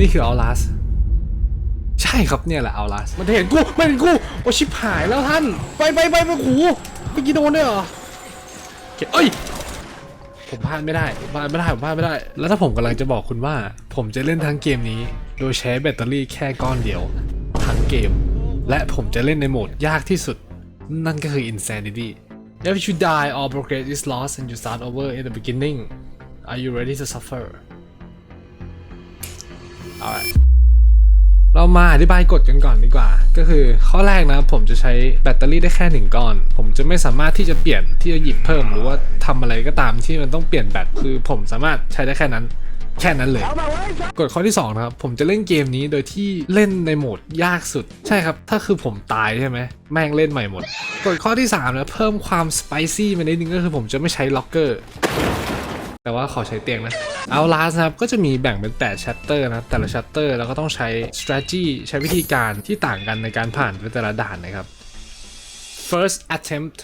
นี่คือเอาลัสใช่ครับเนี่ยแหละเอาลัสมันเห็นกูมันเห็นกูโอชิบหายแล้วท่าน ไปไปไปไปหูเมื่อกี้โดนด้วยเหรอโอเอ้ยผมพลาดไม่ได้ผมพลาดไม่ได้ผมพลาดไม่ได้ แล้วถ้าผมกำลังจะบอกคุณว่า ผมจะเล่นทั้งเกมนี้ โดยใช้แบตเตอรี่แค่ก้อนเดียว ทั้งเกม และผมจะเล่นในโหมดยากที่สุด นั่นก็คือ Insanity If you die all progress is lost and you start over in the beginning are you ready to suffer alright เรามาอธิบายกฎกันก่อนดีกว่า ก็คือข้อแรกนะผมจะใช้แบตเตอรี่ได้แค่หนึ่งก้อน ผมจะไม่สามารถที่จะเปลี่ยนที่จะหยิบเพิ่มหรือว่าทำอะไรก็ตามที่มันต้องเปลี่ยนแบตคือผมสามารถใช้ได้แค่นั้นแค่นั้นเลยกฎข้อที่2นะครับ ผมจะเล่นเกมนี้โดยที่เล่นในโหมดยากสุด ใช่ครับ ถ้าคือผมตายใช่ไหม แม่งเล่นใหม่หมดกฎข้อที่3นะเพิ่มความสไปซี่มานิดนึงก็คือผมจะไม่ใช้ล็อกเกอร์ แต่ว่าขอใช้เตียงนะเอาลาสนะครับก็จะมีแบ่งเป็น8ชัตเตอร์นะแต่ละชัตเตอร์เราก็ต้องใช้ strategy ใช้วิธีการที่ต่างกันในการผ่านไปแต่ละด่านนะครับ first attempt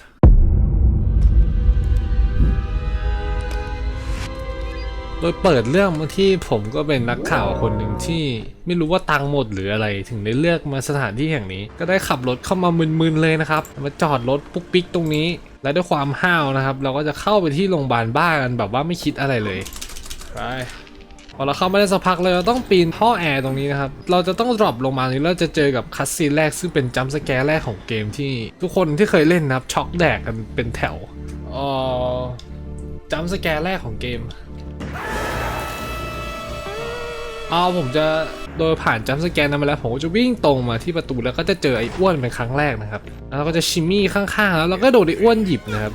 โดยเปิดเรื่องมาที่ผมก็เป็นนักข่าวคนหนึ่งที่ไม่รู้ว่าตังค์หมดหรืออะไรถึงได้เลือกมาสถานที่แห่งนี้ ก็ได้ขับรถเข้ามามึนๆเลยนะครับ มาจอดรถปุ๊กปิ๊กตรงนี้ และด้วยความห้าวนะครับ เราก็จะเข้าไปที่โรงพยาบาลบ้ากันแบบว่าไม่คิดอะไรเลยไปพอเราเข้ามาได้สักพักเลยเราต้องปีนท่อแอร์ตรงนี้นะครับ เราจะต้องดรอปลงมานี้แล้วจะเจอกับคัสซีนแรกซึ่งเป็นจัมป์สแกร์แรกของเกมที่ทุกคนที่เคยเล่นนะครับช็อกแดกกันเป็นแถวอ๋อจัมป์สแกร์แรกของเกม เอาผมจะโดยผ่านจัมสแกนนั้นมาแล้วผมก็จะวิ่งตรงมาที่ประตูแล้วก็จะเจอไอ้อ้วนเป็นครั้งแรกนะครับ แล้วเราก็จะชิมมี่ข้างๆแล้วเราก็โดดไอ้อ้วนหยิบนะครับ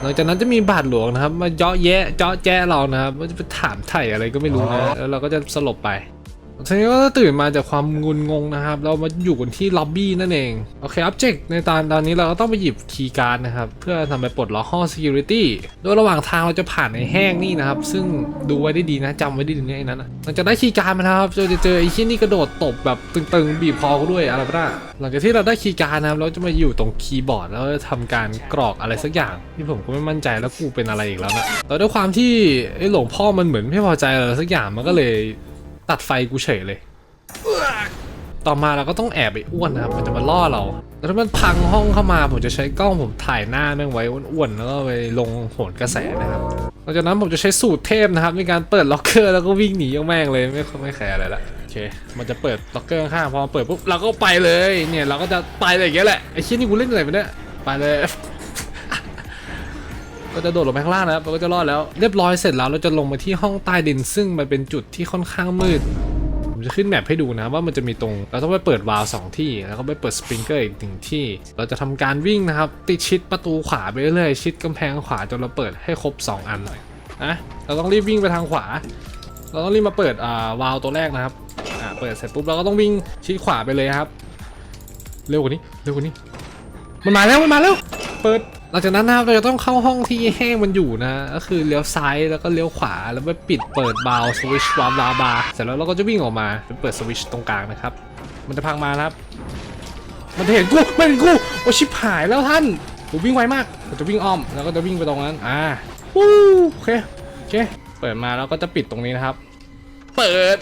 หลังจากนั้นจะมีบาทหลวงนะครับ มาเจาะแยะเจาะแจ้เรานะครับว่าจะไปถามไถ่อะไรก็ไม่รู้นะแล้วเราก็จะสลบไป ทีนี้ก็ตื่นมาจากความงุนงงนะครับ เรามาอยู่กันที่ล็อบบี้นั่นเอง โอเคอ็อบเจกต์ในตอนตอนนี้เราก็ต้องไปหยิบคีย์การ์ดนะครับ เพื่อทำไปปลดล็อกห้อง Security โดยระหว่างทางเราจะผ่านในแห้งนี่นะครับ ซึ่งดูไว้ได้ดีนะจำไว้ได้ดีนะไอ้นั้นหลังจากได้คีย์การ์ดมานะครับเราจะเจอไอ้ที่นี่กระโดดตบแบบตึงๆ บีบคอกูด้วยอะไรบ้างหลังจากที่เราได้คีย์การ์ดนะครับเราจะมาอยู่ตรงคีย์บอร์ดแล้วจะทำการกรอกอะไรสักอย่าง ที่ผมก็ไม่มั่นใจแล้วกูเป็นอะไรอีกแล้วนะแต่ด้วยความที่ไอ้หลวงพ่อมันเหมือนไม่พอใจอะไรสักอย่างมันก็เลย ตัดไฟกูเฉยเลย ต่อมาเราก็ต้องแอบไปอ้วนนะครับมันจะมาล่อเรา แล้วถ้ามันพังห้องเข้ามาผมจะใช้กล้องผมถ่ายหน้าแม่งไว้อ้วนๆแล้วก็ไปลงโหนกระแสนะครับหลังจากนั้นผมจะใช้สูตรเทพนะครับในการเปิดล็อกเกอร์แล้วก็วิ่งหนีออกแม่งเลยไม่ไม่แคร์อะไรละโอเค มันจะเปิดล็อกเกอร์ข้างพอเปิดปุ๊บเราก็ไปเลยเนี่ยเราก็จะไปเลยอย่างเงี้ยแหละไอ้เชิ้นนี่กูเล่นอะไรไปเนี่ยไปเลย ก็จะโดดลงไปข้างล่างนะครับเราก็จะรอดแล้ว เรียบร้อยเสร็จแล้วเราจะลงมาที่ห้องใต้ดิน ซึ่งมันเป็นจุดที่ค่อนข้างมืด ผมจะขึ้นแมปให้ดูนะว่ามันจะมีตรง เราต้องไปเปิดวาล์วสองที่ แล้วก็ไปเปิดสปริงเกอร์อีกหนึ่งที่ เราจะทำการวิ่งนะครับ ติดชิดประตูขวาไปเรื่อยชิดกำแพงขวาจนเราเปิดให้ครบ 2 อันเลยนะเราต้องรีบวิ่งไปทางขวา เราต้องรีบมาเปิดอ่าวาล์วตัวแรกนะครับอ่าเปิดเสร็จปุ๊บเราก็ต้องวิ่งชิดขวาไปเลยครับ เร็วกว่านี้เร็วกว่านี้ มันมาแล้วมันมาแล้ว เปิด หลังจากนั้นนะครับเราจะต้องเข้าห้องที่แห้งมันอยู่นะก็คือเลี้ยวซ้ายแล้วก็เลี้ยวขวาแล้วไปปิดเปิดบาวสวิชวาบาบาเสร็จแล้วเราก็จะวิ่งออกมาไปเปิดสวิชตรงกลางนะครับ มันจะพังมาครับ มันจะเห็นกูมันเห็นกูโอชิบหายแล้วท่านผมวิ่งไวมากผมจะวิ่งอ้อมแล้วก็จะวิ่งไปตรงนั้นอ่าวู้โอเคโอเค เปิดมาแล้วก็จะปิดตรงนี้นะครับ เปิด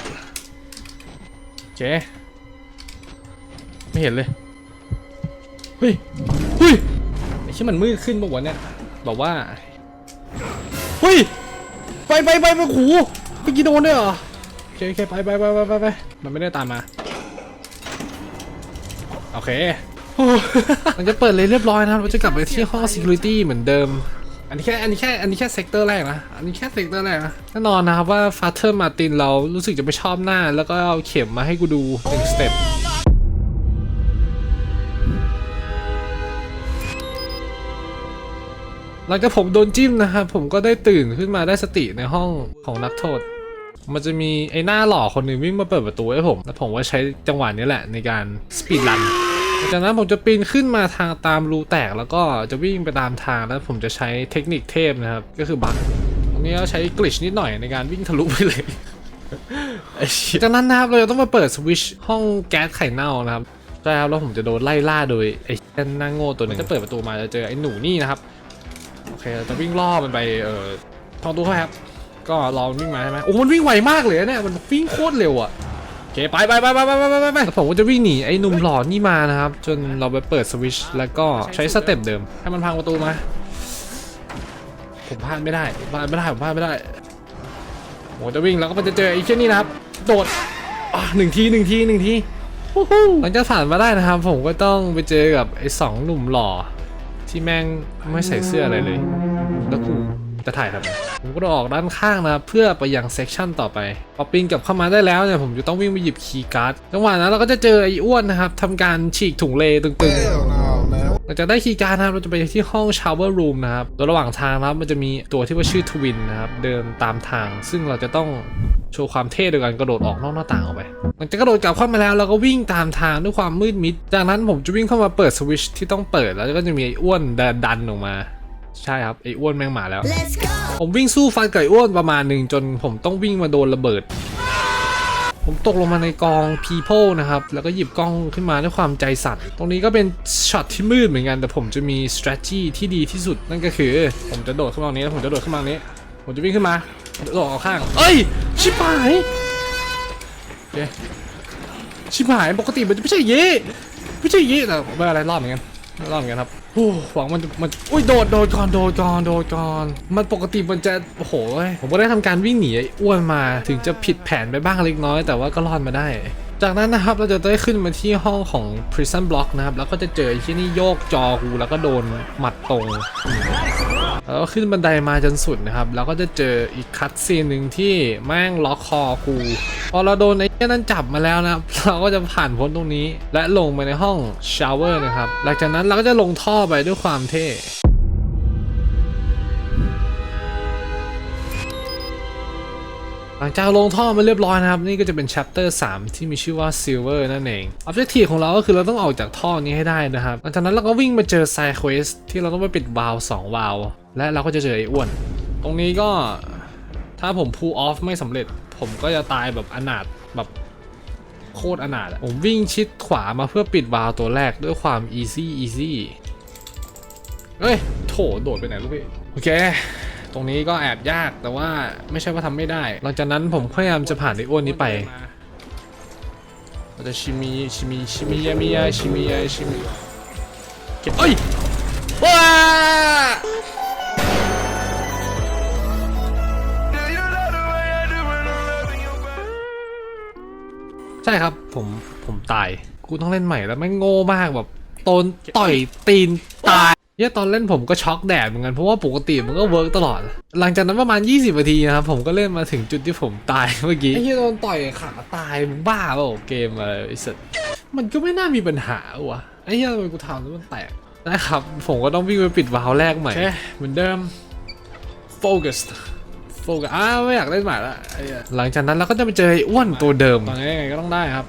โอเคไม่เห็นเลยเฮ้ยเฮ้ย ที่มันมืดขึ้นปะวะเนี่ยบอกว่าเฮ้ยไปไปไปไปหูเมื่อกี้โดนด้วยเหรอโอเคโอเคไปไปไปไปไปไปมันไม่ได้ตามมาโอเคโอ้มันจะเปิดเลยเรียบร้อยนะครับเราจะกลับไปที่ห้อง security เหมือนเดิม อันนี้แค่ อันนี้แค่ อันนี้แค่เซกเตอร์แรกนะ อันนี้แค่เซกเตอร์แรกนะ แน่นอนนะครับว่าฟาเธอร์มาตินเรารู้สึกจะไม่ชอบหน้า แล้วก็เอาเข็มมาให้กูดูหนึ่งสเต็ป หลังจากผมโดนจิ้มนะครับผมก็ได้ตื่นขึ้นมาได้สติในห้องของนักโทษ มันจะมีไอ้หน้าหล่อคนหนึ่งวิ่งมาเปิดประตูให้ผม แล้วผมก็ใช้จังหวะนี้แหละในการสปีดรันจากนั้นผมจะปีนขึ้นมาทางตามรูแตกแล้วก็จะวิ่งไปตามทางแล้วผมจะใช้เทคนิคเทพนะครับ ก็คือบัคตรงนี้ก็ใช้กลิชนิดหน่อยในการวิ่งทะลุไปเลยจากนั้นนะครับเราจะต้องมาเปิดสวิชห้องแก๊สไข่เน่านะครับใช่ครับแล้วผมจะโดนไล่ล่าโดยไอ้เหี้ยหน้าโง่ตัวนึงจะเปิดประตูมาจะเจอไอ้หนูนี่นะครับ เคเราจะวิ่งล่อมันไปเออทองตู้เข้าไปครับ ก็รอมันวิ่งมาใช่ไหมโอ้มันวิ่งไวมากเลยนะเนี่ยมันวิ่งโคตรเร็วอะโอเคไปไปไปไปไปไปไปไปแล้วผมก็จะวิ่งหนีไอ้หนุ่มหล่อนี่มานะครับ จนเราไปเปิดสวิตช์แล้วก็ใช้สเต็ปเดิม ให้มันพังประตูมาผมพลาดไม่ได้ผมพลาดไม่ได้ผมพลาดไม่ได้ผมจะวิ่งแล้วก็มันจะเจอไอ้เช่นนี้นะครับ โดดอะหนึ่งทีหนึ่งทีหนึ่งทีฮู้ฮู้หลังจากผ่านมาได้นะครับ ผมก็ต้องไปเจอกับไอ้สองหนุ่มหล่อ ที่แม่งไม่ใส่เสื้ออะไรเลย แล้วกูจะถ่ายทำไมผมก็ออกด้านข้างนะเพื่อไปยังเซกชันต่อไปพอปีนกลับเข้ามาได้แล้วเนี่ยผมจะต้องวิ่งไปหยิบคีย์การ์ดจังหวะนั้นเราก็จะเจอไอ้อ้วนนะครับทำการฉีกถุงเลตึงๆหลังจากได้คีย์การ์ดนะครับเราจะไปที่ห้อง shower room นะครับโดยระหว่างทางนะครับมันจะมีตัวที่ว่าชื่อทวินนะครับเดินตามทาง ซึ่งเราจะต้อง โชว์ความเท่โดยการกระโดดออกนอกหน้าต่างออกไป หลังจากกระโดดกลับเข้ามาแล้วเราก็วิ่งตามทางด้วยความมืดมิด จากนั้นผมจะวิ่งเข้ามาเปิดสวิตชที่ต้องเปิดแล้วก็จะมีไอ้อ้วนเดินดันออกมา ใช่ครับไอ้อ้วนแม่งมาแล้ว Let's go. ผมวิ่งสู้ฟันไก่อ้วนประมาณหนึ่งจนผมต้องวิ่งมาโดนระเบิด ผมตกลงมาในกอง people นะครับ แล้วก็หยิบกล้องขึ้นมาด้วยความใจสั่น ตรงนี้ก็เป็นช็อตที่มืดเหมือนกัน แต่ผมจะมี strategy ที่ดีที่สุดนั่นก็คือ ผมจะโดดขึ้นมาตรงนี้แล้วผมจะโดดขึ้นมาตรงนี้ ผมจะวิ่งขึ้นมา โดดออกข้าง เอ้ย ชิบหายโอเคชิบหาย ปกติมันจะไม่ใช่ยี้ไม่ใช่ยี้แต่ไม่เป็นไรรอดเหมือนกันรอดเหมือนกันครับโอ้หวังมันมันอุ้ยโดดโดดก่อนโดดก่อนโดดก่อนมันปกติมันจะโอ้โหผมก็ได้ทำการวิ่งหนีอ้วนมาถึงจะผิดแผนไปบ้างเล็กน้อย แต่ว่าก็รอดมาได้ จากนั้นนะครับเราจะได้ขึ้นมาที่ห้องของ prison block นะครับ แล้วก็จะเจอที่นี่โยกจอกูแล้วก็โดนหมัดตรง แล้วก็ขึ้นบันไดมาจนสุดนะครับ แล้วก็จะเจออีกคัตซีนหนึ่งที่แม่งล็อกคอกู พอเราโดนไอ้แค่นั้นจับมาแล้วนะครับ เราก็จะผ่านพ้นตรงนี้ และลงไปในห้องชาวเวอร์นะครับ หลังจากนั้นเราก็จะลงท่อไปด้วยความเท่หลังจากลงท่อมาเรียบร้อยนะครับ นี่ก็จะเป็น chapter 3 ที่มีชื่อว่า silver นั่นเอง objective ของเราก็คือเราต้องออกจากท่อนี้ให้ได้นะครับหลังจากนั้นเราก็วิ่งมาเจอ side quest ที่เราต้องไปปิดวาล์ว2วาล์ว และเราก็จะเจอไอ้อ้วน ตรงนี้ก็ถ้าผม pull off ไม่สำเร็จ ผมก็จะตายแบบอนาถแบบโคตรอนาถอะผมวิ่งชิดขวามาเพื่อปิดวาล์วตัวแรกด้วยความ easy easy เฮ้ยโถโดดไปไหนลูกพี่ โอเค ตรงนี้ก็แอบยากแต่ว่าไม่ใช่ว่าทำไม่ได้ หลังจากนั้นผมพยายามจะผ่านไอ้อ้วนนี้ไปเราจะชิมิชิมิชิมิยามิยาชิมิยาชิมิเก็บเอ้ยว้า ช่ครับผมผมตาย กูต้องเล่นใหม่แล้วไม่งโง่มากแบบโตนต่อยตีนตายเนี่ยตอนเล่นผมก็ช็อกแดดเหมือนกันเพราะว่าปกติมันก็เวิร์กตลอด หลังจากนั้นประมาณ 20นาทีนะครับผมก็เล่นมาถึงจุดที่ผมตายเมื่อกี้ไอ้ที่โดนต่อยขาตายมึงบ้าเปล่าเกมอะไรไอ้สัสมันก็ไม่น่ามีปัญหาวะไอ้ที่ทำไมกูทำแล้วมันแตกนะครับ ผมก็ต้องวิ่งไปปิดวาล์วแรกใหม่โอเคเหมือนเดิมโฟกัส โฟกัสอ้าวไม่อยากเล่นใหม่ละไอ้เหี้ยหลังจากนั้นเราก็จะไปเจอไอ้อ้วนตัวเดิม ตอนนี้ยังไงก็ต้องได้ครับ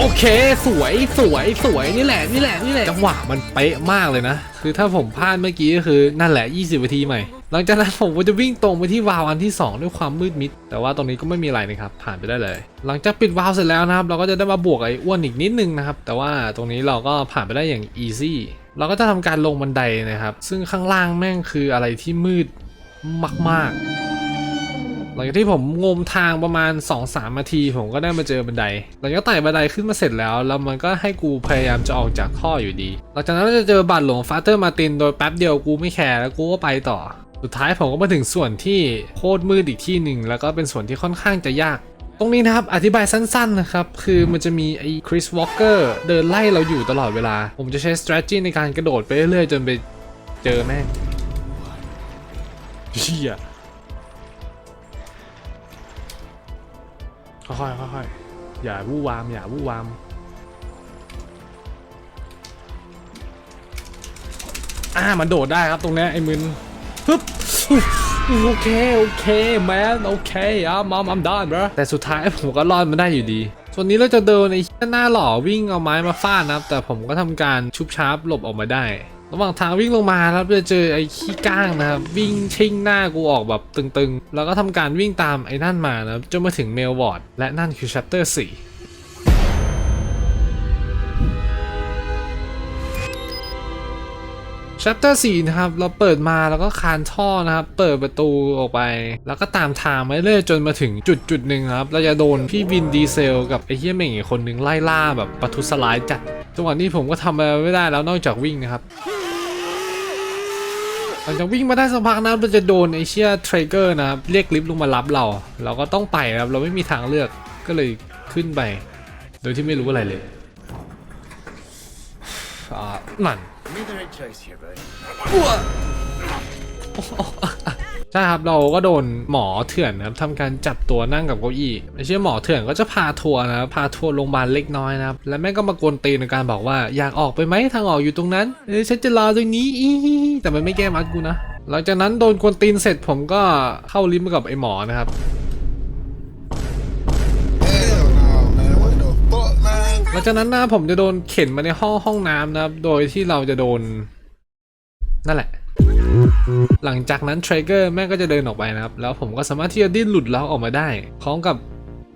โอเค สวยสวยสวยนี่แหละนี่แหละนี่แหละจังหวะมันเป๊ะมากเลยนะ คือถ้าผมพลาดเมื่อกี้ก็คือนั่นแหละ 20นาทีใหม่ หลังจากนั้นผมก็จะวิ่งตรงไปที่วาล์วอันที่ 2 ด้วยความมืดมิด แต่ว่าตรงนี้ก็ไม่มีอะไรนะครับ ผ่านไปได้เลย หลังจากปิดวาล์วเสร็จแล้วนะครับ เราก็จะได้มาบวกไอ้อ้วนอีกนิดนึงนะครับ แต่ว่าตรงนี้เราก็ผ่านไปได้อย่างอีซี่เราก็จะทำการลงบันไดนะครับ ซึ่งข้างล่างแม่งคืออะไรที่มืดมากๆ หลังจากที่ผมงมทางประมาณ 2-3นาที ผมก็ได้มาเจอบันไดหลังจากไต่บันไดขึ้นมาเสร็จแล้ว แล้วมันก็ให้กูพยายามจะออกจากท่ออยู่ดี หลังจากนั้นเราจะเจอบาทหลวงฟาเตอร์มาตินโดยแป๊บเดียวกูไม่แคร์แล้วกูก็ไปต่อ สุดท้ายผมก็มาถึงส่วนที่โคตรมืดอีกที่หนึ่งแล้วก็เป็นส่วนที่ค่อนข้างจะยากตรงนี้นะครับ อธิบายสั้นๆนะครับ คือมันจะมีไอ้คริสวอลเกอร์เดินไล่เราอยู่ตลอดเวลา ผมจะใช้ strategy ในการกระโดดไปเรื่อยๆ จนไปเจอแม่งเชี่ย ค่อยๆค่อยๆอย่าวู่วาม อย่าวู่วาม อ่า มันโดดได้ครับตรงเนี้ยไอ้มึนฮึบโอเค โอเคแมนโอเคอะมอม I'm done bro แต่สุดท้ายผมก็รอดมาได้อยู่ดี ส่วนนี้เราจะเดินในหน้าหล่อวิ่งเอาไม้มาฟาดนะครับ แต่ผมก็ทำการชุบชาร์ปหลบออกมาได้ ระหว่างทางวิ่งลงมาครับจะเจอไอ้ขี้ก้างนะครับวิ่งชิงหน้ากูออกแบบตึงๆ แล้วก็ทำการวิ่งตามไอ้นั่นมานะจนมาถึงเมลวอร์ดและนั่นคือชัปเตอร์สี่ชัปเตอร์สี่นะครับ เราเปิดมาแล้วก็คานท่อนะครับ เปิดประตูออกไป แล้วก็ตามทางไปเรื่อยจนมาถึงจุดจุดหนึ่งครับ เราจะโดนพี่วินดีเซล กับไอ้เฮียเม่งคนหนึ่งไล่ล่าแบบปะทุสลายจัดจังหวะนี้ผมก็ทำอะไรไม่ได้แล้วนอกจากวิ่งนะครับ หลังจากวิ่งมาได้สักพักนะครับเราจะโดนไอเชียเทรเกอร์นะครับเรียกลิฟต์ลงมารับเรา เราก็ต้องไปนะครับ เราไม่มีทางเลือกก็เลยขึ้นไป โดยที่ไม่รู้อะไรเลยอ่านั่น ใช่ครับเราก็โดนหมอเถื่อนนะครับทำการจับตัวนั่งกับเก้าอี้ไอ้เชื่อหมอเถื่อนก็จะพาทัวร์นะครับพาทัวร์โรงพยาบาลเล็กน้อยนะครับแล้วแม่ก็มากวนตีนในการบอกว่าอยากออกไปไหมทางออกอยู่ตรงนั้นเอ้ยฉันจะรอตรงนี้อีแต่มันไม่แก้มัดกูนะหลังจากนั้นโดนกวนตีนเสร็จผมก็เข้าลิฟต์มกับไอ้หมอนะครับหลังจากนั้นนะผมจะโดนเข็นมาในห้องห้องน้ำนะครับ โดยที่เราจะโดน นั่นแหละ หลังจากนั้นเทรเกอร์แม่ก็จะเดินออกไปนะครับ แล้วผมก็สามารถที่จะดิ้นหลุดแล้วออกมาได้พร้อมกับ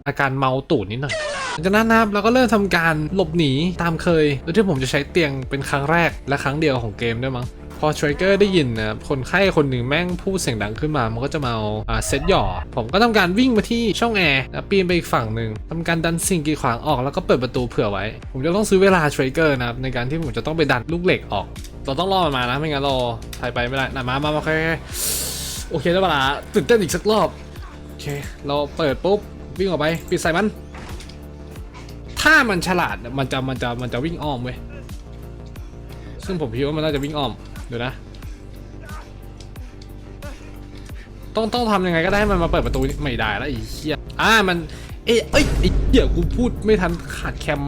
อาการเมาตูดนิดหน่อยหลังจากนั้นนะครับเราก็เริ่มทำการหลบหนีตามเคยโดยที่ผมจะใช้เตียงเป็นครั้งแรกและครั้งเดียวของเกมด้วยมั้ง พอเทรเกอร์ได้ยินนะคนไข้คนหนึ่งแม่งพูดเสียงดังขึ้นมา มันก็จะมาเอาเซตหย่อ ผมก็ทำการวิ่งมาที่ช่องแอร์แล้วปีนไปอีกฝั่งหนึ่งทำการดันสิ่งกีดขวางออกแล้วก็เปิดประตูเผื่อไว้ ผมจะต้องซื้อเวลาเทรเกอร์นะครับในการที่ผมจะต้องไปดันลูกเหล็กออก เราต้องรอมันมานะไม่งั้นเราถ่ายไปไม่ได้นะมามามาโอเคโอเคได้เวลาตื่นเต้นอีกสักรอบโอเคเราเปิดปุ๊บวิ่งออกไปปิดใส่มัน ถ้ามันฉลาดมันจะมันจะมันจะวิ่งอ้อมเว้ยซึ่งผมคิดว่ามันน่าจะวิ่งอ้อม ดี๋ยวนะ ต้องต้องทำยังไงก็ได้ให้มันมาเปิดประตูไม่ได้แล้วไอ้เหี้ยอ่ามัน เอ้ยเอ้ยไอ้เหี้ยกูพูดไม่ทันขาดแคม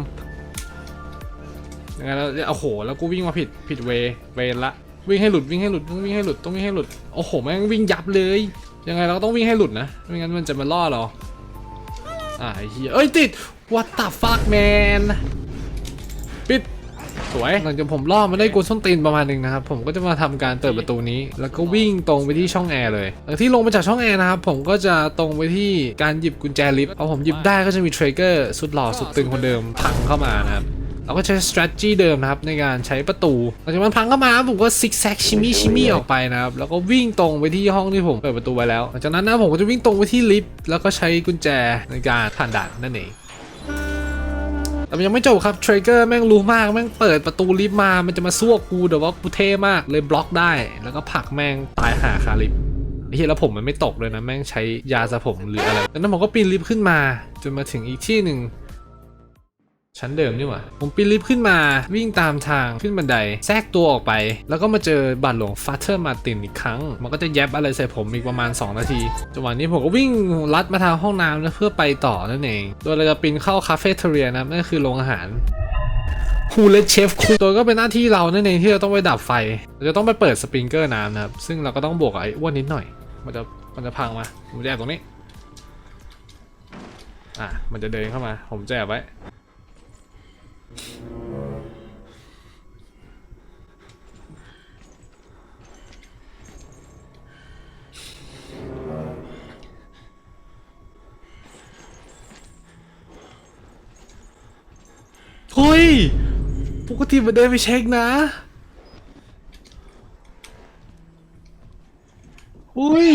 ยังไงแล้วโอ้โห แล้วกูวิ่งมาผิดผิดเวเวละ วิ่งให้หลุดวิ่งให้หลุดต้องวิ่งให้หลุดต้องวิ่งให้หลุดโอ้โหแม่งวิ่งยับเลย ยังไงเราก็ต้องวิ่งให้หลุดนะไม่งั้นมันจะมาล่อเราอ่าไอ้เหี้ยเอ้ยติด what the fuck man สวย หลังจากผมล่อมาได้กวนส้นตีนประมาณหนึ่งนะครับ ผมก็จะมาทำการเปิดประตูนี้ แล้วก็วิ่งตรงไปที่ช่องแอร์เลย หลังที่ลงมาจากช่องแอร์นะครับ ผมก็จะตรงไปที่การหยิบกุญแจลิฟต์พอผมหยิบได้ก็จะมีเทรเกอร์สุดหล่อสุดตึงคนเดิมพังเข้ามานะครับเราก็ใช้ strategy เดิมนะครับในการใช้ประตูหลังจากมันพังเข้ามาผมก็ซิกแซกชิมี่ชิมี่ออกไปนะครับแล้วก็วิ่งตรงไปที่ห้องที่ผมเปิดประตูไว้แล้วหลังจากนั้นนะผมก็จะวิ่งตรงไปที่ลิฟต์แล้วก็ใช้กุญแจในการผ่านด่านนั่นเอง แต่มันยังไม่จบครับเทรเกอร์แม่งรู้มากแม่งเปิดประตูลิฟต์มา มันจะมาซ่วกกูแต่ว่ากูเท่มากเลยบล็อกได้ แล้วก็ผักแม่งตายหาคาลิฟเฮียแล้วผมมันไม่ตกเลยนะ แม่งใช้ยาสระผมหรืออะไรแล้วนั้นผมก็ปีนลิฟต์ขึ้นมา จนมาถึงอีกที่หนึ่ง ชั้นเดิมนี่หว่า ผมปีนลิฟต์ขึ้นมาวิ่งตามทางขึ้นบันได แทรกตัวออกไป แล้วก็มาเจอบาทหลวงฟาเธอร์มาตินอีกครั้ง มันก็จะแยบอะไรใส่ผมอีกประมาณ 2 นาทีจังหวะนี้ผมก็วิ่งลัดมาทางห้องน้ำนะเพื่อไปต่อนั่นเอง โดยเราจะปีนเข้าคาเฟ่เทเรียนะนั่นคือโรงอาหารฮูเลเชฟคูโดยก็เป็นหน้าที่เรานั่นเองที่เราต้องไปดับไฟ เราจะต้องไปเปิดสปริงเกอร์น้ำนะครับ ซึ่งเราก็ต้องบวกไอ้อ้วนนิดหน่อย มันจะมันจะพังมาผมจะแอบตรงนี้ อะ มันจะเดินเข้ามา ผมจะแอบไว้ เฮ้ย ปกติมันเดินไปเช็คนะอุ้ย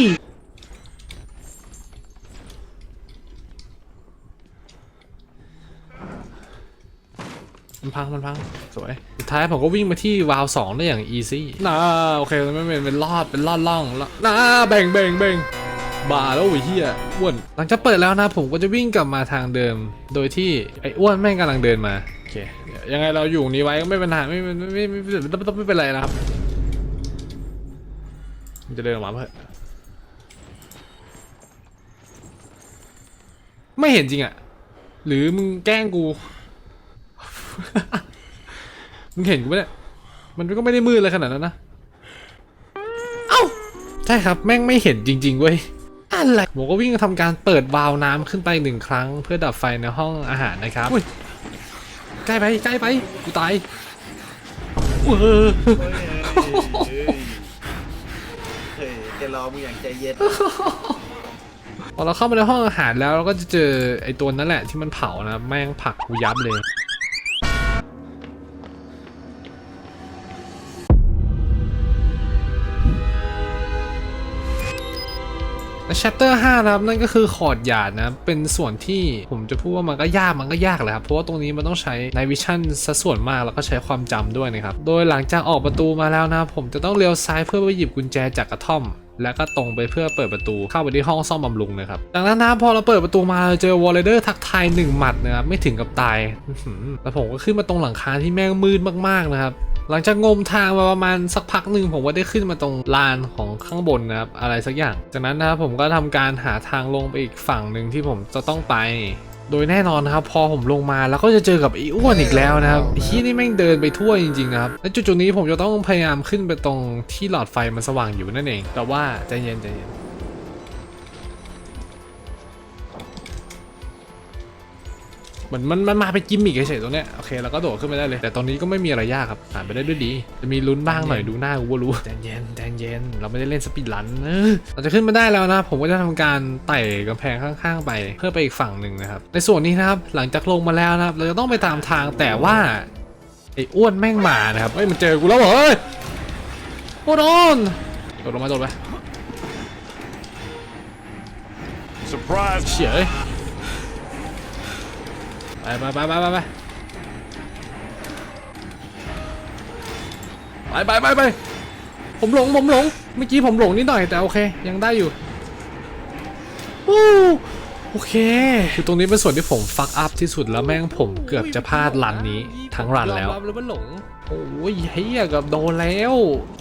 มันพังมันพังสวยสุดท้ายผมก็วิ่งมาที่วาล์วสองได้อย่างอีซี่น่าโอเคมันเป็นเป็นรอดเป็นรอดล่องแล้วน่าแบ่งแบ่งแบ่งบ้าแล้วไอ้เหี้ยอ้วนหลังจากเปิดแล้วนะผมก็จะวิ่งกลับมาทางเดิม โดยที่ไอ้อ้วนแม่งกำลังเดินมาโอเคยังไงเราอยู่นี้ไว้ก็ไม่เป็นไรไม่ไม่ไม่ไม่ไม่ไม่ต้องไม่เป็นไรนะครับมันจะเดินออกมาเพื่อไม่เห็นจริงอะหรือมึงแกล้งกู มึงเห็นกูไหมเนี่ยมันก็ไม่ได้มืดเลยขนาดนั้นนะ เอ้า ใช่ครับ แม่งไม่เห็นจริง ๆ เว้ยอะไรผมก็วิ่งทำการเปิดวาล์วน้ำขึ้นไปหนึ่งครั้ง เพื่อดับไฟในห้องอาหารนะครับอุ้ยใกล้ไปใกล้ไป กูตายเออเฮ้ยแกรอมึงอย่างใจเย็นพอเราเข้ามาในห้องอาหารแล้วเราก็จะเจอไอ้ตัวนั้นแหละที่มันเผานะแม่งผลักกูยับเลย และ chapter 5นะครับนั่นก็คือคอร์ดหยาดนะเป็นส่วนที่ผมจะพูดว่ามันก็ยากมันก็ยากแหละครับเพราะว่าตรงนี้มันต้องใช้ night vision ซะส่วนมากแล้วก็ใช้ความจำด้วยนะครับโดยหลังจากออกประตูมาแล้วนะผมจะต้องเลี้ยวซ้ายเพื่อไปหยิบกุญแจจากกระท่อมแล้วก็ตรงไปเพื่อเปิดประตูเข้าไปที่ห้องซ่อมบำรุงนะครับจากนั้นนะพอเราเปิดประตูมาเราเจอวอลเลเดอร์ทักทายหนึ่งหมัดนะครับไม่ถึงกับตายแล้วผมก็ขึ้นมาตรงหลังคาที่แม่งมืดมากๆนะครับ หลังจากงมทางมาประมาณสักพักหนึ่งผมก็ได้ขึ้นมาตรงลานของข้างบนนะครับอะไรสักอย่าง จากนั้นนะครับผมก็ทำการหาทางลงไปอีกฝั่งหนึ่งที่ผมจะต้องไป โดยแน่นอนนะครับ พอผมลงมาแล้วก็จะเจอกับไอ้อ้วนอีกแล้วนะครับที่นี่แม่งเดินไปทั่วจริงๆนะครับและจุดๆนี้ผมจะต้องพยายามขึ้นไปตรงที่หลอดไฟมันสว่างอยู่นั่นเอง แต่ว่าใจเย็นใจเย็น เหมือนมันมันมาเป็นกิมมิกเฉยๆตรงเนี้ยโอเคเราก็โดดขึ้นไปได้เลย แต่ตรงนี้ก็ไม่มีอะไรยากครับผ่านไปได้ด้วยดี จะมีลุ้นบ้างหน่อยดูหน้ากูก็รู้ใจเย็นใจเย็นเราไม่ได้เล่นสปีดรันเออเราจะขึ้นมาได้แล้วนะผมก็จะทำการไต่กำแพงข้างๆไป เพื่อไปอีกฝั่งหนึ่งนะครับในส่วนนี้นะครับหลังจากลงมาแล้วนะครับเราจะต้องไปตามทางแต่ว่าไอ้อ้วนแม่งมานะครับเฮ้ยมันเจอกูแล้วเหรอเฮ้ยโอ้โดนโดดลงมาโดดไป Surprise! เฉียเอ้ย ไปไปไปไปไปไปไปไปไปไปผมหลงผมหลงเมื่อกี้ผมหลงนิดหน่อยแต่โอเค ยังได้อยู่วู้โอเค คือตรงนี้เป็นส่วนที่ผมฟักอัพที่สุดแล้วแม่งผมเกือบจะพลาดรันนี้ทั้งรันแล้วแล้วมันหลงโอ้ยเฮียกับโดนแล้ว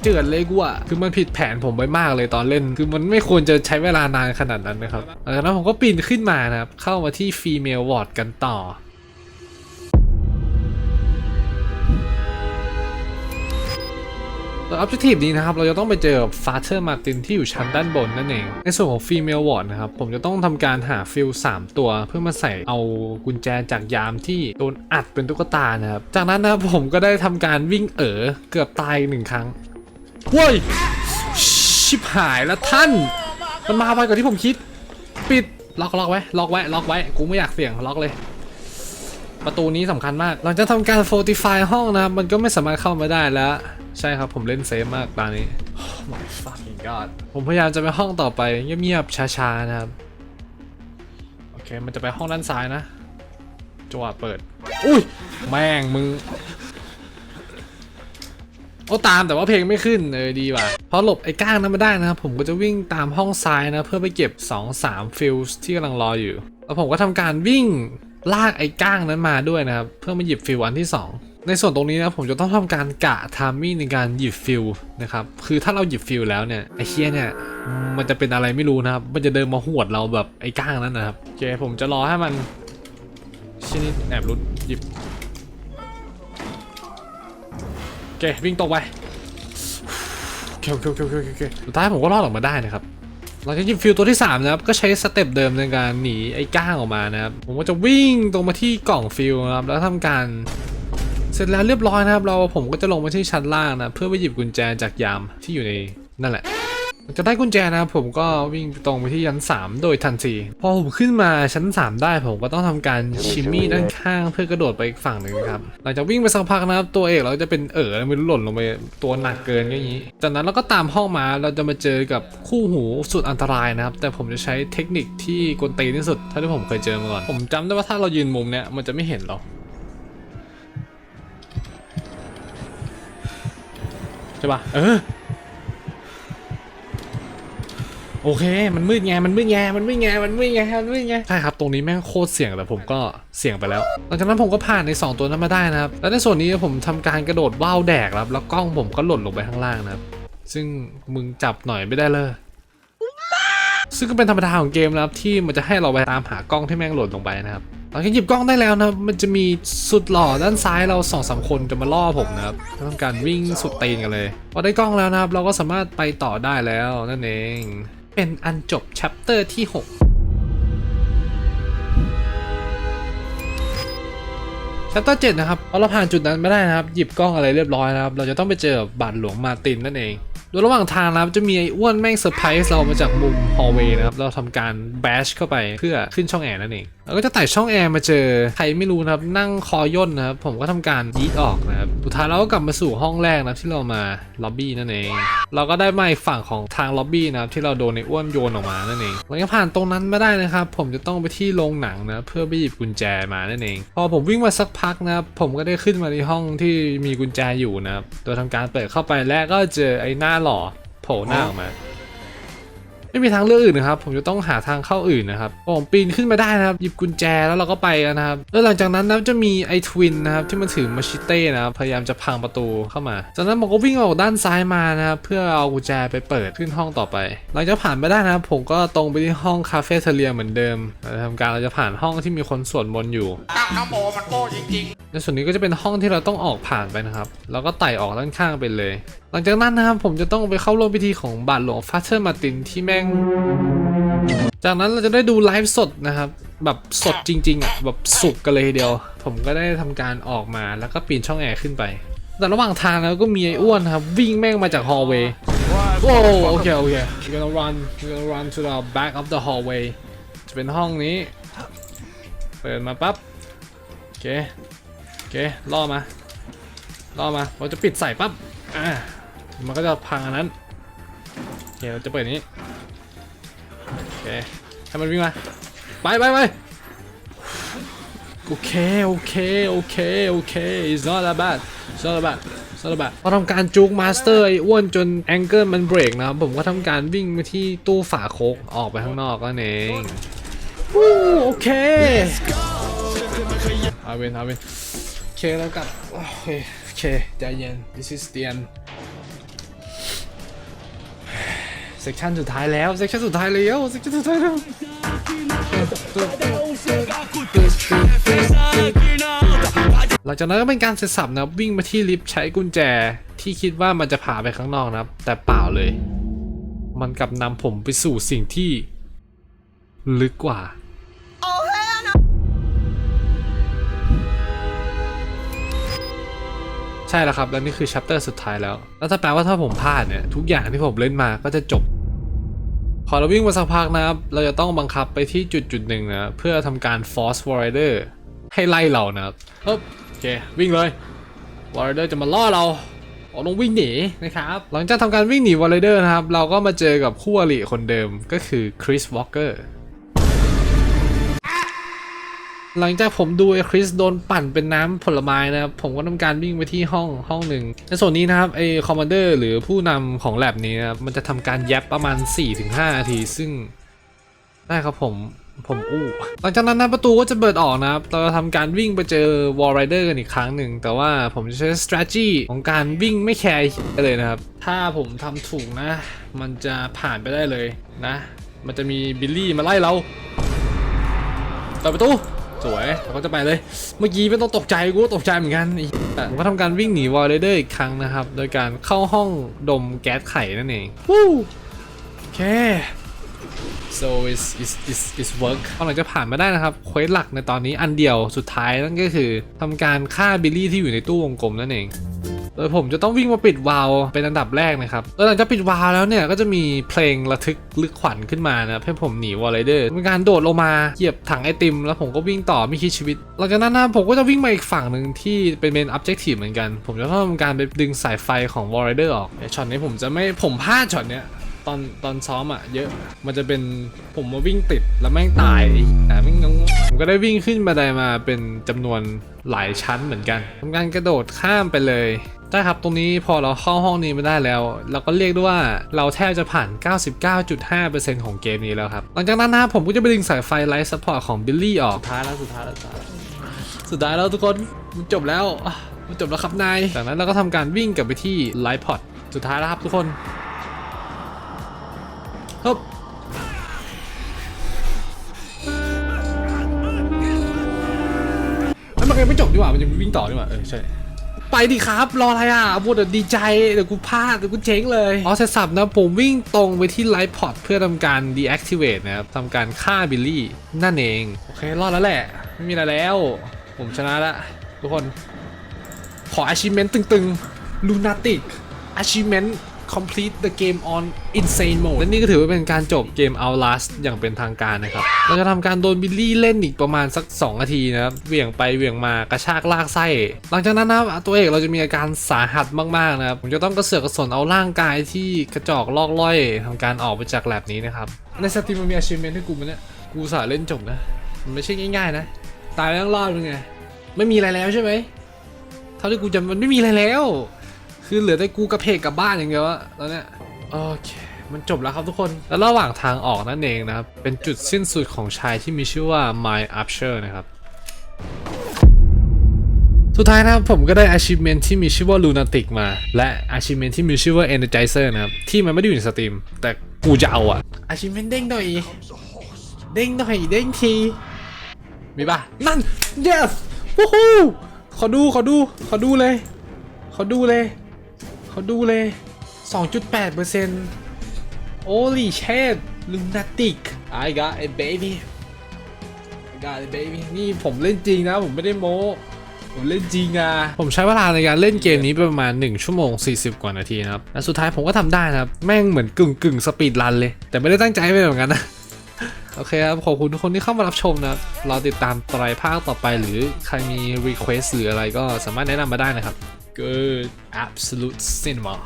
เจือดเลยกูอะคือมันผิดแผนผมไปมากเลยตอนเล่น คือมันไม่ควรจะใช้เวลานานขนาดนั้นนะครับหลังจากนั้นผมก็ปีนขึ้นมานะครับ เข้ามาที่ female ward กันต่อ แล้ว objective นี้นะครับ เราจะต้องไปเจอกับ Father Martin ที่อยู่ชั้นด้านบนนั่นเอง ในส่วนของ Female Ward นะครับ ผมจะต้องทำการหาฟิล3 ตัว เพื่อมาใส่เอากุญแจจากยามที่โดนอัดเป็นตุ๊กตานะครับ จากนั้นนะครับผมก็ได้ทำการวิ่งเอ๋อเกือบตายอีกหนึ่งครั้งเว้ยชิบหายแล้วท่าน มันมาไวกว่าที่ผมคิด ปิดล็อกล็อกไว้ล็อกไว้ล็อกไว้กูไม่อยากเสี่ยงล็อกเลยประตูนี้สำคัญมาก หลังจากทำการ fortify ห้องนะ มันก็ไม่สามารถเข้ามาได้แล้ว ใช่ครับผมเล่นเซฟมากตอนนี้ oh my fucking god ผมพยายามจะไปห้องต่อไปเงียบๆช้าๆนะครับโอเคมันจะไปห้องด้านซ้ายนะจังหวะเปิด อุ้ยแม่งมึงโอ้ตามแต่ว่าเพลงไม่ขึ้นเออดีว่ะพอหลบไอ้ก้างนั้นมาได้นะครับผมก็จะวิ่งตามห้องซ้ายนะ เพื่อไปเก็บ 2-3 ฟิลส์ที่กำลังรออยู่ แล้วผมก็ทำการวิ่งลากไอ้ก้างนั้นมาด้วยนะครับ เพื่อมาหยิบฟิลอันที่ 2 ในส่วนตรงนี้นะผมจะต้องทำการกะทามมิ่งในการหยิบฟิลนะครับคือถ้าเราหยิบฟิลแล้วเนี่ยไอ้เคียเนี่ยมันจะเป็นอะไรไม่รู้นะครับมันจะเดินมาหวดเราแบบไอ้ก้างนั้นนะครับโอเคผมจะรอให้มันชนนี้แอบรุดหยิบโอเควิ่งตรงไปโอเคโอเคโอเคโอเคโอเคสุดท้ายผมก็รอดออกมาได้นะครับหลังจากหยิบฟิลตัวที่ 3 นะครับ ก็ใช้สเต็ปเดิมในการหนีไอ้ก้างออกมานะครับ ผมก็จะวิ่งตรงมาที่กล่องฟิลนะครับ แล้วทำการ สร็จแล้วเรียบร้อยนะครับ เราผมก็จะลงมาที่ชั้นล่างนะเพื่อไปหยิบกุญแจจากยามที่อยู่ในนั่นแหละจากได้กุญแจนะครับผมก็วิ่งตรงไปที่ชั้น 3 โดยทันทีพอผมขึ้นมาชั้น 3 ได้ผมก็ต้องทำการชิมมี่ด้านข้างเพื่อกระโดดไปอีกฝั่งหนึ่งครับหลังจากวิ่งไปสักพักนะครับ ตัวเอกเราจะเป็นเอ๋อไม่รู้หล่นลงไปตัวหนักเกินอย่างนี้ จากนั้นเราก็ตามห้องมาเราจะมาเจอกับคู่หูสุดอันตรายนะครับ แต่ผมจะใช้เทคนิคที่กวนตีที่สุดเท่าที่ผมเคยเจอมาก่อนผมจำได้ว่าถ้าเรายืนมุมเนี้ยมันจะไม่เห็นเรา ใช่ปะเออ โอเค มันมืดไง มันมืดไง มันมืดไง มันมืดไง มันมืดไง ใช่ครับ ตรงนี้แม่งโคตรเสี่ยงแต่ผมก็เสี่ยงไปแล้ว หลังจากนั้นผมก็ผ่านใน 2 ตัวนั้นมาได้นะครับ แล้วในส่วนนี้ผมทำการกระโดดว่าวแดกครับ แล้วกล้องผมก็หล่นลงไปข้างล่างนะครับ ซึ่งมึงจับหน่อยไม่ได้เลย ซึ่งก็เป็นธรรมดาของเกมนะครับที่มันจะให้เราไปตามหากล้องที่แม่งหล่นลงไปนะครับ หลังจากหยิบกล้องได้แล้วนะครับมันจะมีสุดหล่อด้านซ้ายเราสองสามคนจะมาล่อผมนะครับทำการวิ่งสุดตีนกันเลย พอได้กล้องแล้วนะครับ เราก็สามารถไปต่อได้แล้วนั่นเอง เป็นอันจบ chapter ที่6 chapter 7นะครับพอเราผ่านจุดนั้นไม่ได้นะครับ หยิบกล้องอะไรเรียบร้อยนะครับ เราจะต้องไปเจอบาทหลวงมาตินนั่นเองโดยระหว่างทางนะครับจะมีไอ้อ้วนแม่งเซอร์ไพรส์เรามาจากมุมฮอลเวย์นะครับ เราทำการแบชเข้าไปเพื่อขึ้นช่องแอร์นั่นเอง แล้วก็จะไต่ช่องแอร์มาเจอใครไม่รู้นะครับนั่งคอย่นนะครับผมก็ทำการยีดออกนะครับสุดท้ายเราก็กลับมาสู่ห้องแรกนะที่เรามาล็อบบี้นั่นเอง เราก็ได้มาอีกฝั่งของทางล็อบบี้นะครับที่เราโดนในอ้วนโยนออกมานั่นเองหลังจากผ่านตรงนั้นไม่ได้นะครับ ผมจะต้องไปที่โรงหนังนะเพื่อไปหยิบกุญแจมานั่นเอง พอผมวิ่งมาสักพักนะครับผมก็ได้ขึ้นมาที่ห้องที่มีกุญแจอยู่นะครับโดยทำการเปิดเข้าไปและก็เจอไอ้หน้าหล่อโผล่หน้าออกมา ไม่มีทางเลือกอื่นนะครับ ผมจะต้องหาทางเข้าอื่นนะครับพอผมปีนขึ้นมาได้นะครับ หยิบกุญแจแล้วเราก็ไปกันนะครับ แล้วหลังจากนั้นนะจะมีไอ้ทวินนะครับที่มันถือมาชิเต้นะครับพยายามจะพังประตูเข้ามา จากนั้นผมก็วิ่งออกด้านซ้ายมานะครับเพื่อเอากุญแจไปเปิดขึ้นห้องต่อไป หลังจากผ่านไปได้นะครับผมก็ตรงไปที่ห้องคาเฟ่เทเลียเหมือนเดิมเราจะทำการเราจะผ่านห้องที่มีคนสวดมนต์อยู่น้ำโมมันโง่จริงในส่วนนี้ก็จะเป็นห้องที่เราต้องออกผ่านไปนะครับแล้วก็ไต่ออกด้านข้างไปเลยหลังจากนั้นนะครับผมจะต้องไปเข้าร่วมพิธีของบาทหลวงฟาเธอร์มาตินที่แม่ง จากนั้นเราจะได้ดูไลฟ์สดนะครับ แบบสดจริงๆอะแบบสุกกันเลยทีเดียว ผมก็ได้ทำการออกมาแล้วก็ปีนช่องแอร์ขึ้นไป แต่ระหว่างทางแล้วก็มีไอ้อ้วนครับ วิ่งแม่งมาจากฮอลเวย์โอ้โอเคโอเค we're gonna run we're gonna run to the back of the hallway จะเป็นห้องนี้ เปิดมาปั๊บโอเคโอเคล่อมาล่อมาเราจะปิดใส่ปั๊บอ่า มันก็จะพังอันนั้นโอเคเราจะเปิดนี้โอเคให้มันวิ่งมาไปไปไปโอเคโอเคโอเคโอเค it's not that bad it's not that bad it's not that bad พอทำการจูกมาสเตอร์ไอ้อ้วนจนแองเกิลมันเบรกนะครับ ผมก็ทำการวิ่งไปที่ตู้ฝาโคกออกไปข้างนอกก็เองโอเคอาเวนอาเวนโอเคแล้วกลับโอเคโอเคใจเย็น this is the end ซกชันสุดท้ายแล้วเซกชันสุดท้ายแล้วเซกชันสุดท้ายแล้วหลังจากนั้นก็เป็นการเสร็จสับนะวิ่งมาที่ลิฟต์ใช้กุญแจที่คิดว่ามันจะพาไปข้างนอกนะครับแต่เปล่าเลย มันกลับนำผมไปสู่สิ่งที่ ลึกกว่าใช่แล้วครับ และนี่คือชัปเตอร์สุดท้ายแล้ว แล้วถ้าแปลว่าถ้าผมพลาดเนี่ย ทุกอย่างที่ผมเล่นมาก็จะจบ พอเราวิ่งมาสักพักนะครับ เราจะต้องบังคับไปที่จุดจุดหนึ่งนะเพื่อทำการ force rider ให้ไล่เรานะครับโอเควิ่งเลย rider จะมาล่อเราเอาลงวิ่งหนีนะครับหลังจากทำการวิ่งหนี rider นะครับ เราก็มาเจอกับคู่อริคนเดิมก็คือ Chris Walker หลังจากผมดูไอ้คริสโดนปั่นเป็นน้ำผลไม้นะครับ ผมก็ทำการวิ่งไปที่ห้องห้องหนึ่งในส่วนนี้นะครับไอ้คอมมานเดอร์หรือผู้นำของแลบนี้นะครับมันจะทำการแยบประมาณ 4-5นาที ซึ่งได้ครับผมผมอู้หลังจากนั้นนะประตูก็จะเปิดออกนะครับ เราจะทำการวิ่งไปเจอวอลไรเดอร์กันอีกครั้งหนึ่ง แต่ว่าผมจะใช้ strategy ของการวิ่งไม่แคร์เลยนะครับ ถ้าผมทำถูกนะ มันจะผ่านไปได้เลยนะ มันจะมีบิลลี่มาไล่เราเปิดประตู สวยเราก็จะไปเลย เมื่อกี้ไม่ต้องตกใจกูตกใจเหมือนกันไอ้เหี้ยผมก็ทำการวิ่งหนีวอลเลเดอร์อีกครั้งนะครับ โดยการเข้าห้องดมแก๊สไข่นั่นเองวู้โอเค so is is is is work เอหลังจะผ่านมาได้นะครับเควสหลักในตอนนี้อันเดียวสุดท้ายนั่นก็คือทำการฆ่าบิลลี่ที่อยู่ในตู้วงกลมนั่นเอง โดยผมจะต้องวิ่งมาปิดวาล์วเป็นอันดับแรกนะครับแล้วหลังจากปิดวาล์วแล้วเนี่ยก็จะมีเพลงระทึกลึกขวัญขึ้นมานะครับให้ผมหนีวอลเลเดอร์เป็นการโดดลงมาเหยียบถังไอติม แล้วผมก็วิ่งต่อไม่คิดชีวิตหลังจากนั้นนะผมก็จะวิ่งมาอีกฝั่งหนึ่งที่เป็นเมนอ b บเจกตีฟเหมือนกัน ผมจะต้องทำการไปดึงสายไฟของวอลเลเดอร์ออกไอช็อตนี้ผมจะไม่ผมพลาดช็อตเนี้ยตอนตอนซ้อมอะเยอะ มันจะเป็นผมมาวิ่งติดแล้วแม่งตายแต่แม่งงงผมก็ได้วิ่งขึ้นบันไดมาเป็นจำนวนหลายชั้นเหมือนกันทำการกระโดดข้ามไปเลย ใช่ครับ ตรงนี้พอเราเข้าห้องนี้มาได้แล้ว เราก็เรียกได้ว่าเราแทบจะผ่าน 99.5%ของเกมนี้แล้วครับ หลังจากนั้นนะครับผมก็จะไปดึงสายไฟไลท์ซัพพอร์ตของบิลลี่ออก สุดท้ายแล้วสุดท้ายแล้วสุดท้ายแล้วทุกคนมันจบแล้วมันจบแล้วครับนาย จากนั้นเราก็ทำการวิ่งกลับไปที่ไลท์พอดสุดท้ายแล้วครับทุกคนฮึบมันยังไม่จบดีกว่า มันยังวิ่งต่อดีกว่า เออ ใช่ ไปดิครับ รออะไรอะพูดแต่ดีใจเดี๋ยวกูพลาดเดี๋ยวกูเจ๊งเลยอ๋อเสร็จสับนะผมวิ่งตรงไปที่ไลท์พอดเพื่อทำการ deactivate นะครับทำการฆ่าบิลลี่นั่นเอง โอเค รอดแล้วแหละ ไม่มีอะไรแล้ว ผมชนะละทุกคน ขอ achievement ตึงๆ lunatic achievement complete the game on insane mode และนี่ก็ถือว่าเป็นการจบเกม Outlast อย่างเป็นทางการนะครับเราจะทำการโดนบิลลี่เล่นอีกประมาณสัก 2 นาทีนะครับเหวี่ยงไปเหวี่ยงมากระชากลากไส้ หลังจากนั้นนับตัวเอกเราจะมีอาการสาหัสมากๆนะครับผมจะต้องกระเสือกกระสนเอาร่างกายที่กระจอกลอกล่อยทำการออกไปจากแลบนี้นะครับในสตรีมมันมี achievement ให้กูมั้ยเนี่ยกูสาเล่นจบนะมันไม่ใช่ง่ายๆนะ ตายแล้วรอดเป็นไงไม่มีอะไรแล้วใช่ไหมเท่าที่กูจำมันไม่มีอะไรแล้ว คือเหลือแต่กูกระเพกกลับบ้านอย่างเดียวอะตอนเนี้ยโอเคมันจบแล้วครับทุกคน แล้วระหว่างทางออกนั่นเองนะครับ เป็นจุดสิ้นสุดของชายที่มีชื่อว่า My Upture นะครับ สุดท้ายนะครับผมก็ได้ achievement ที่มีชื่อว่า Lunatic มา และ achievement ที่มีชื่อว่า Energizer นะครับ ที่มันไม่ได้อยู่ในสตรีม แต่กูจะเอาอะ achievement เด้งหน่อย เด้งหน่อย เด้งที มีป่ะ นั่น yes วู้ฮู้ขอดู ขอดู ขอดูเลย ขอดูเลย ขอดูเลย 2.8เปอร์เซ็นต์ Holy shit lunatic I got it baby I got it baby นี่ผมเล่นจริงนะ ผมไม่ได้โม้ผมเล่นจริงอะ ผมใช้เวลาในการเล่นเกมนี้ประมาณ 1 ชั่วโมง 40 กว่านาทีนะครับ และสุดท้ายผมก็ทำได้นะครับ แม่งเหมือนกึ่งกึ่งสปีดรันเลย แต่ไม่ได้ตั้งใจให้เป็นแบบนั้นนะ โอเคครับ ขอบคุณทุกคนที่เข้ามารับชมนะครับรอติดตามไตรภาคต่อไป หรือใครมี request หรืออะไรก็สามารถแนะนำมาได้นะครับ Good. Absolute cinema